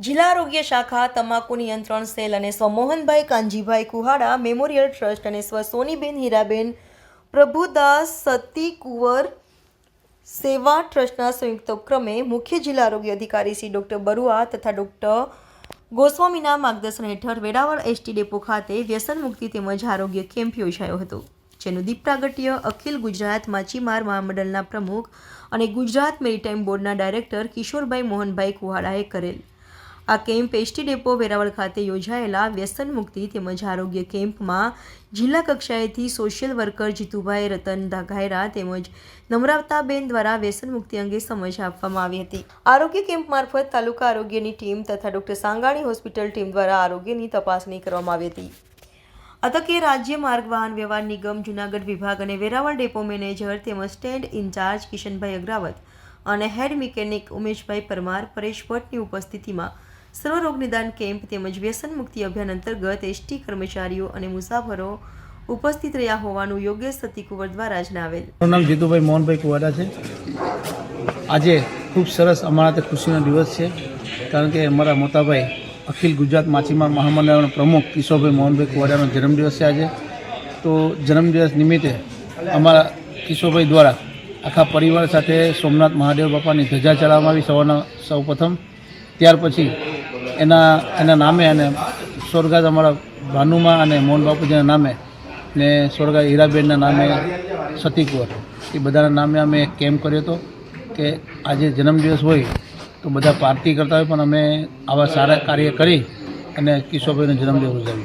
જિલ્લા આરોગ્ય શાખા તમાકુ નિયંત્રણ સેલ અને સ્વમોહનભાઈ કાનજીભાઈ કુહાડા મેમોરિયલ ટ્રસ્ટ અને સ્વ સોનીબેન હીરાબેન પ્રભુદાસ સતી કુંવર સેવા ટ્રસ્ટના સંયુક્ત ઉપક્રમે મુખ્ય જિલ્લા આરોગ્ય અધિકારી શ્રી ડૉક્ટર બરુઆ તથા ડૉક્ટર ગોસ્વામીના માર્ગદર્શન હેઠળ વેરાવળ એસટી ડેપો ખાતે વ્યસન મુક્તિ તેમજ આરોગ્ય કેમ્પ યોજાયો હતો. જેનું દીપ પ્રાગટ્ય અખિલ ગુજરાત માછીમાર મહામંડળના પ્રમુખ અને ગુજરાત મેરીટાઈમ બોર્ડના ડાયરેક્ટર કિશોરભાઈ મોહનભાઈ કુહાડાએ કરેલ. આ કેમ્પ એસટી ડેપો વેરાવળ ખાતે યોજાયેલા વ્યસન મુક્તિ તેમજ આરોગ્ય કેમ્પમાં જિલ્લા કક્ષાએથી સોશિયલ વર્કર જીતુભાઈ રતન ધાઘાયરા તેમજ નમ્રતાબેન દ્વારા વ્યસન મુક્તિ અંગે સમજ આપવામાં આવી હતી. આરોગ્ય કેમ્પ મારફત તાલુકા આરોગ્યની ટીમ તથા ડોક્ટર સાંગાણી હોસ્પિટલ ટીમ દ્વારા આરોગ્યની તપાસણી કરવામાં આવી હતી. આ રાજ્ય માર્ગ વાહન વ્યવહાર નિગમ, જુનાગઢ વિભાગ અને વેરાવળ ડેપો મેનેજર તેમજ stand in charge Kishanbhai Agrawat અને હેડ મિકેનિક ઉમેશભાઈ પરમાર પરેશ ભટ્ટની ઉપસ્થિતિમાં સર્વરોગ નિદાન કેમ્પ તેમજ વ્યસન મુક્તિ અભિયાન અંતર્ગત એસટી કર્મચારીઓ અને મુસાફરો ઉપસ્થિત રહ્યા હોવાનું યોગેશ સતીકુંવર દ્વારા જણાવેલ. મારું નામ જીતુભાઈ મોહનભાઈ કુવાડા છે. આજે ખૂબ સરસ અમારા તે ખુશીનો દિવસ છે, કારણ કે અમારા મોટાભાઈ અખિલ ગુજરાત માછીમાર મહામંડળના પ્રમુખ કિશોરભાઈ મોહનભાઈ કુવાડાનો જન્મદિવસ છે આજે. તો જન્મદિવસ નિમિત્તે અમારા કિશોરભાઈ દ્વારા આખા પરિવાર સાથે સોમનાથ મહાદેવ બાપાની ધજા ચડાવવામાં આવી સવારના સૌ પ્રથમ ત્યાર પછી એના એના નામે અને સ્વર્ગાત અમારા ભાનુમા અને મોહન બાપુજીના નામે ને સ્વર્ગા હીરાબેનના નામે સતીકુંવર. એ બધાના નામે અમે કેમ્પ કર્યો હતો કે આજે જન્મદિવસ હોય તો બધા પાર્ટી કરતા હોય, પણ અમે આવા સારા કાર્ય કરી અને કિશોરભાઈનો જન્મદિવસ ઉજવીએ.